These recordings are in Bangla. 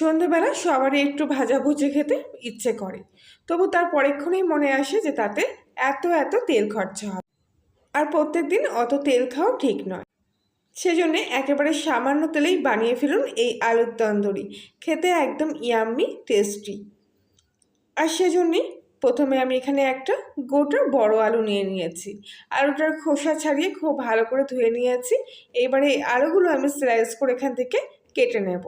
সন্ধেবেলা সবারই একটু ভাজা ভুজি খেতে ইচ্ছে করে। তবু তার পরেক্ষণেই মনে আসে যে তাতে এত এত তেল খরচা হবে। আর প্রত্যেক দিন অত তেল খাওয়া ঠিক নয়। সেজন্য একেবারে সামান্য তেলেই বানিয়ে ফেলুন এই আলুর তন্দুরি। খেতে একদম ইয়াম্মি, টেস্টি। আর সেজন্যই প্রথমে আমি এখানে একটা গোটা বড় আলু নিয়ে নিয়েছি। আলুটার খোসা ছাড়িয়ে খুব ভালো করে ধুয়ে নিয়েছি। এবারে এই আলুগুলো আমি স্লাইস করে এখান থেকে কেটে নেব।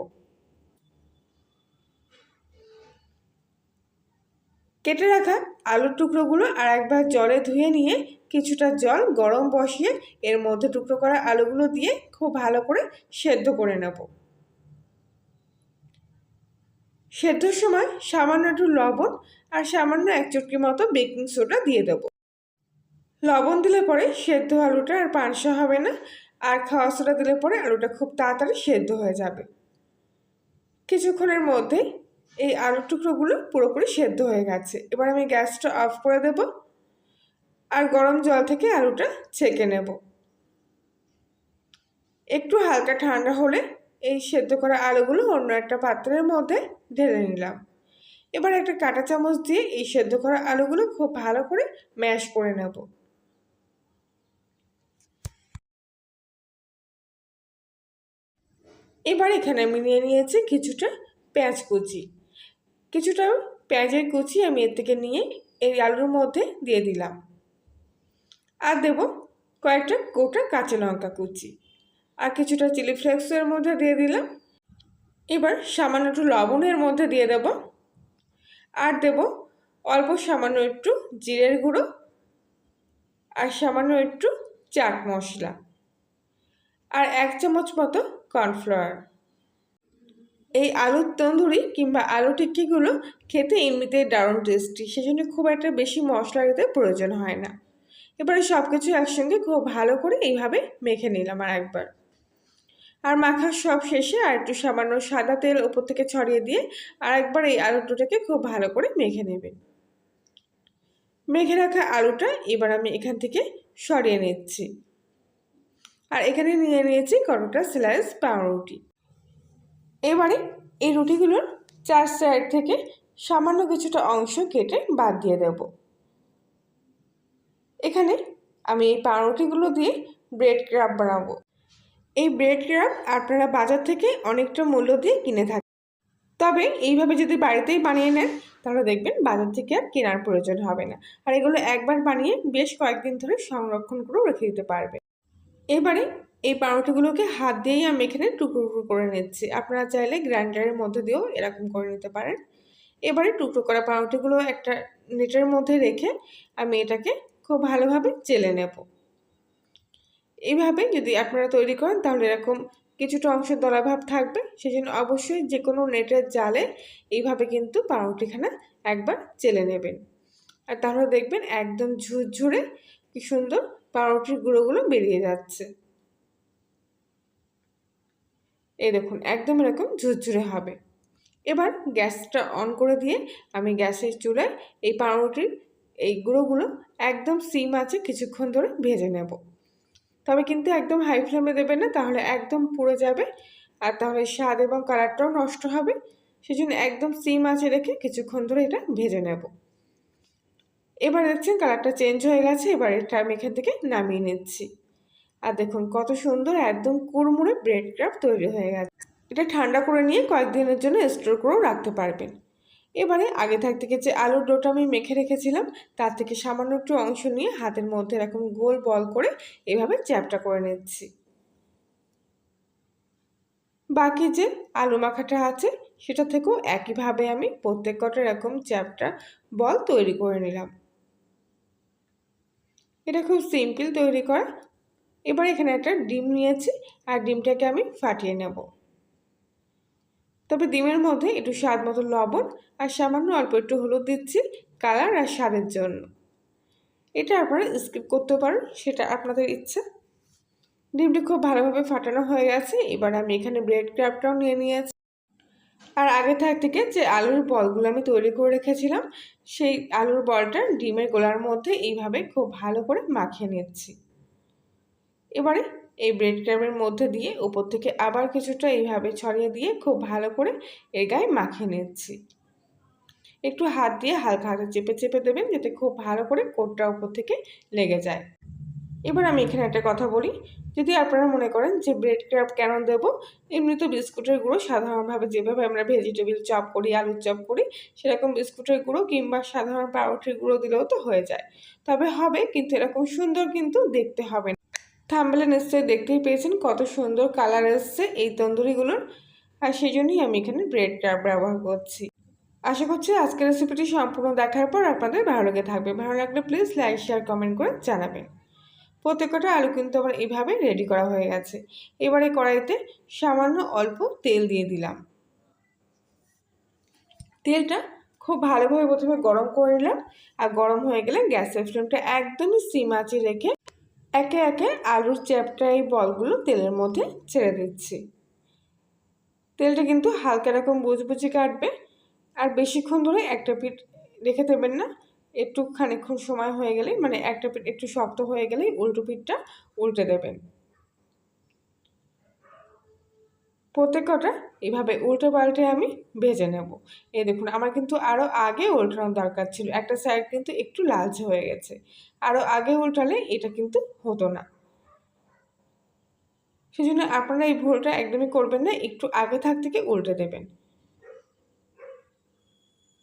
কেটে রাখা আলুর টুকরোগুলো আর একবার জলে ধুয়ে নিয়ে কিছুটা জল গরম বসিয়ে এর মধ্যে টুকরো করা আলুগুলো দিয়ে খুব ভালো করে সেদ্ধ করে নেব। সেদ্ধর সময় সামান্য একটু লবণ আর সামান্য এক চটকি মতো বেকিং সোডা দিয়ে দেবো। লবণ দিলে পরে সেদ্ধ আলুটা আর পানসা হবে না আর খাওয়া সোডা দিলে পরে আলুটা খুব তাড়াতাড়ি সেদ্ধ হয়ে যাবে। কিছুক্ষণের মধ্যেই এই আলুর টুকরোগুলো পুরোপুরি সেদ্ধ হয়ে গেছে। এবার আমি গ্যাসটা অফ করে দেব আর গরম জল থেকে আলুটা ছেঁকে নেব। একটু হালকা ঠান্ডা হলে এই সেদ্ধ করা আলুগুলো অন্য একটা পাত্রের মধ্যে ঢেলে নিলাম। এবার একটা কাঁটা চামচ দিয়ে এই সেদ্ধ করা আলুগুলো খুব ভালো করে ম্যাশ করে নেব। এবার এখানে আমি নিয়ে নিয়েছি কিছুটা পেঁয়াজ কুচি। কিছুটা পেঁয়াজের কুচি আমি এর থেকে নিয়ে এই আলুর মধ্যে দিয়ে দিলাম। আর দেব কয়েকটা গোটা কাঁচা লঙ্কা কুচি। আর কিছুটা চিলি ফ্লেক্সের মধ্যে দিয়ে দিলাম। এবার সামান্য একটু লবণের মধ্যে দিয়ে দেব। আর দেব অল্প সামান্য একটু জিরের গুঁড়ো আর সামান্য একটু চাট মশলা। আর এক চামচ মতো কর্নফ্লাওয়ার। এই আলুর তন্দুরি কিংবা আলু টিক্কিগুলো খেতে এমনিতে দারুণ টেস্টি সেজন্য খুব একটা বেশি মশলা দিতে প্রয়োজন হয় না। এবারে সব কিছু একসঙ্গে খুব ভালো করে এইভাবে মেখে নিলাম আর একবার। আর মাখার সব শেষে আর একটু সামান্য সাদা তেল ওপর থেকে ছড়িয়ে দিয়ে আর একবার এই আলু আলুটাকে খুব ভালো করে মেখে নেবেন। মেখে রাখা আলুটা এবার আমি এখান থেকে সরিয়ে নিচ্ছি। আর এখানে নিয়ে নিয়েছি কতটা স্লাইস পাউরুটি। এবারে এই রুটিগুলোর চার সাইড থেকে সামান্য কিছুটা অংশ কেটে বাদ দিয়ে দেব। এখানে আমি এই পাউরুটিগুলো দিয়ে ব্রেড ক্রাফ বানাবো। এই ব্রেড ক্রাফ আপনারা বাজার থেকে অনেকটা মূল্য দিয়ে কিনে থাকেন তবে এইভাবে যদি বাড়িতেই বানিয়ে নেন, তাহলে দেখবেন বাজার থেকে আর কেনার প্রয়োজন হবে না। আর এগুলো একবার বানিয়ে বেশ কয়েকদিন ধরে সংরক্ষণ করেও রেখে দিতে পারবে। এবারে এই পাউরুটিগুলোকে হাত দিয়েই আমি এখানে টুকরো টুকরো করে নিচ্ছি। আপনারা চাইলে গ্রাইন্ডারের মধ্যে দিয়েও এরকম করে নিতে পারেন। এবারে টুকরো করা পাউরুটিগুলো একটা নেটের মধ্যে রেখে আমি এটাকে খুব ভালোভাবে চেলে নেব। এইভাবে যদি আপনারা তৈরি করেন তাহলে এরকম কিছুটা অংশ দলাভাব থাকবে। সেজন্য অবশ্যই যে কোনো নেটের জালে এইভাবে কিন্তু পাউরুটিখানা একবার চেলে নেবেন। আর তাহলে দেখবেন একদম ঝুরঝুরে কি সুন্দর পাউরুটির গুঁড়োগুলো বেরিয়ে যাচ্ছে। এই দেখুন, একদম এরকম ঝুরঝুরে হবে। এবার গ্যাসটা অন করে দিয়ে আমি গ্যাসের চুলায় এই পাউরুটির এই গুঁড়োগুলো একদম সিম আছে, কিছুক্ষণ ধরে ভেজে নেব। তবে কিন্তু একদম হাই ফ্লেমে দেবেন না, তাহলে একদম পুড়ে যাবে। আর তাহলে স্বাদ এবং কালারটাও নষ্ট হবে। সেজন্য একদম সিম আছে রেখে কিছুক্ষণ ধরে এটা ভেজে নেব। এবার দেখছেন কালারটা চেঞ্জ হয়ে গেছে, এবার এটা আমি এখান থেকে নামিয়ে নিচ্ছি। আর দেখুন কত সুন্দর একদম কুড়মুড়ে ব্রেড ক্রাফট তৈরি হয়ে গেছে। এটা ঠান্ডা করে নিয়ে কয়েকদিনের জন্য স্টোর করেও রাখতে পারবেন। এবারে আগে থাক থেকে যে আলুর ডোটা আমি মেখে রেখেছিলাম, তার থেকে সামান্য একটু অংশ নিয়ে হাতের মধ্যে এরকম গোল বল করে এভাবে চ্যাপটা করে নিচ্ছি। বাকি যে আলু মাখাটা আছে, সেটা থেকেও একইভাবে আমি প্রত্যেক কটা এরকম চ্যাপটা, বল তৈরি করে নিলাম। এটা খুব সিম্পল তৈরি করা। এবার এখানে একটা ডিম নিয়েছি, আর ডিমটাকে আমি ফাটিয়ে নেব। তবে ডিমের মধ্যে একটু স্বাদ মতো লবণ, আর সামান্য অল্প একটু হলুদ দিচ্ছি কালার আর স্বাদের জন্য। এটা আপনারা স্কিপ করতে পারেন, সেটা আপনাদের ইচ্ছা। ডিমটি খুব ভালোভাবে ফাটানো হয়ে গেছে, এবার আমি এখানে ব্রেড ক্রাফটাও নিয়ে নিয়েছি। আর আগে থাক থেকে যে আলুর বলগুলো আমি তৈরি করে রেখেছিলাম, সেই আলুর বলটা ডিমের গোলার মধ্যে এইভাবে খুব ভালো করে মাখিয়ে নিচ্ছি। এবারে এই ব্রেড ক্রামের মধ্যে দিয়ে উপর থেকে আবার কিছুটা এইভাবে ছড়িয়ে দিয়ে খুব ভালো করে এর গায়ে মাখিয়ে নিচ্ছি। একটু হাত দিয়ে হালকা হাতে চেপে চেপে দেবেন, যাতে খুব ভালো করে কোটটা উপর থেকে লেগে যায়। এবার আমি এখানে একটা কথা বলি। যদি আপনারা মনে করেন যে ব্রেড ক্রাফ কেন দেবো, এমনি তো বিস্কুটের গুঁড়ো সাধারণভাবে যেভাবে আমরা ভেজিটেবিল চপ করি, আলুর চপ করি, সেরকম বিস্কুটের গুঁড়ো কিংবা সাধারণ পাউরুটির গুঁড়ো দিলেও তো হয়ে যায়। তবে হবে, কিন্তু এরকম সুন্দর কিন্তু দেখতে হবে না। থাম্বেলে নিশ্চয়ই দেখতেই পেয়েছেন কত সুন্দর কালার এসছে এই তন্দুরিগুলোর। আর সেই জন্যই আমি এখানে ব্রেড ক্রাফ ব্যবহার করছি। আশা করছি আজকের রেসিপিটি সম্পূর্ণ দেখার পর আপনাদের ভালো লেগে থাকবে। ভালো লাগলে প্লিজ লাইক শেয়ার কমেন্ট করে জানাবেন। প্রত্যেকটা আলু কিন্তু আমার এইভাবে রেডি করা হয়ে গেছে। এবারে কড়াইতে সামান্য অল্প তেল দিয়ে দিলাম। তেলটা খুব ভালোভাবে প্রথমে গরম করে নিলাম আর গরম হয়ে গেলে গ্যাসের ফ্লেমটা একদমই সিম রেখে একে একে আলুর চ্যাপটা এই বলগুলো তেলের মধ্যে ছেড়ে দিচ্ছি। তেলটা কিন্তু হালকা রকম বুঝবুঝি কাটবে আর বেশিক্ষণ ধরে একটা পিঠ রেখে দেবেন না। একটু খানিক্ষণ সময় হয়ে গেলেই মানে একটা পিঠ একটু শক্ত হয়ে গেলেই উল্টো পিঠটা উল্টে দেবেন। প্রত্যেকটা এইভাবে উল্টে পাল্টে আমি ভেজে নেব। এ দেখুন, আমার কিন্তু আরও আগে উল্টানোর দরকার ছিল। একটা সাইড কিন্তু একটু লালচে হয়ে গেছে। আরও আগে উল্টালে এটা কিন্তু হতো না। সেজন্য আপনারা এই ভুলটা একদমই করবেন না, একটু আগে থাক থেকে উল্টে দেবেন।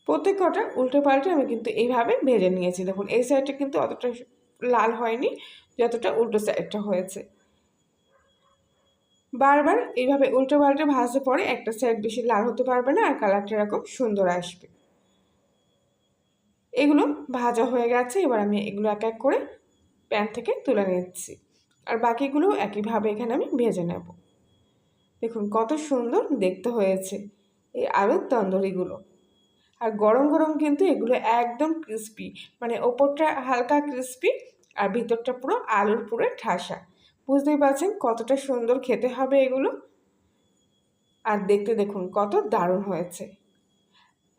প্রত্যেক কটা উল্টে পাল্টে আমি কিন্তু এইভাবে ভেজে নিয়েছি। দেখুন, এই সাইডটা কিন্তু অতটা লাল হয়নি, যতটা উল্টো সাইডটা হয়েছে। বারবার এইভাবে উল্টো পাল্টে ভাজতে পরে একটা সাইড বেশি লাল হতে পারবে না আর কালারটা এরকম সুন্দর আসবে। এগুলো ভাজা হয়ে গেছে, এবার আমি এগুলো এক এক করে প্যান থেকে তুলে নিচ্ছি। আর বাকিগুলো একইভাবে এখানে আমি ভেজে নেব। দেখুন, কত সুন্দর দেখতে হয়েছে এই আলুর তন্দুরিগুলো। আর গরম গরম কিন্তু এগুলো একদম ক্রিস্পি মানে ওপরটা হালকা ক্রিস্পি আর ভিতরটা পুরো আলুর পুরো ঠাসা। বুঝতেই পারছেন কতটা সুন্দর খেতে হবে এগুলো? আর দেখতে দেখুন কত দারুণ হয়েছে।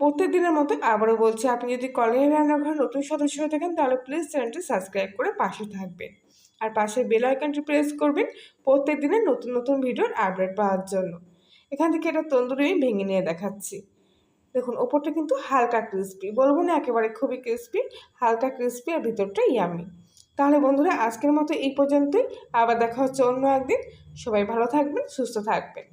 প্রত্যেক দিনের মতো আবারও বলছি, আপনি যদি কলেজ রান্নাঘর নতুন সদস্য হয়ে থাকেন, তাহলে প্লিজ চ্যানেলটি সাবস্ক্রাইব করে পাশে থাকবেন। আর পাশে বেল আইকনটি প্রেস করবেন প্রত্যেক দিনের নতুন নতুন ভিডিওর আপডেট পাওয়ার জন্য। এখান থেকে এটা তন্দুরি ভেঙে নিয়ে দেখাচ্ছি। দেখুন, ওপরটা কিন্তু হালকা ক্রিস্পি বলব না একেবারে খুবই ক্রিস্পি হালকা ক্রিস্পি আর ভিতরটা ইয়ামি তাহলে বন্ধুরা, আজকের মতো এই পর্যন্তই। আবার দেখা হচ্ছে অন্য একদিন। সবাই ভালো থাকবেন, সুস্থ থাকবেন।